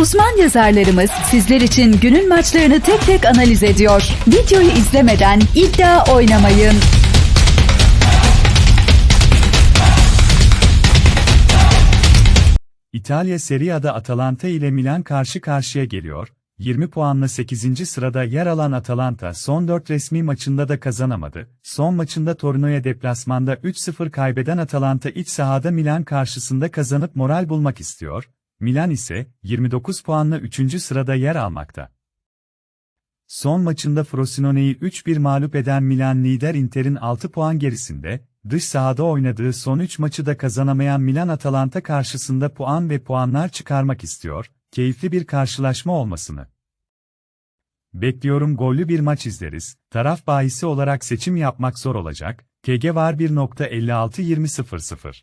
Uzman yazarlarımız sizler için günün maçlarını tek tek analiz ediyor. Videoyu izlemeden iddia oynamayın. İtalya Serie A'da Atalanta ile Milan karşı karşıya geliyor. 20 puanla 8. sırada yer alan Atalanta son 4 resmi maçında da kazanamadı. Son maçında Torino'ya deplasmanda 3-0 kaybeden Atalanta iç sahada Milan karşısında kazanıp moral bulmak istiyor. Milan ise 29 puanla 3. sırada yer almakta. Son maçında Frosinone'yi 3-1 mağlup eden Milan lider Inter'in 6 puan gerisinde, dış sahada oynadığı son 3 maçı da kazanamayan Milan Atalanta karşısında puan ve puanlar çıkarmak istiyor, keyifli bir karşılaşma olmasını. Bekliyorum gollü bir maç izleriz, taraf bahisi olarak seçim yapmak zor olacak, KG var 1.56-20.00.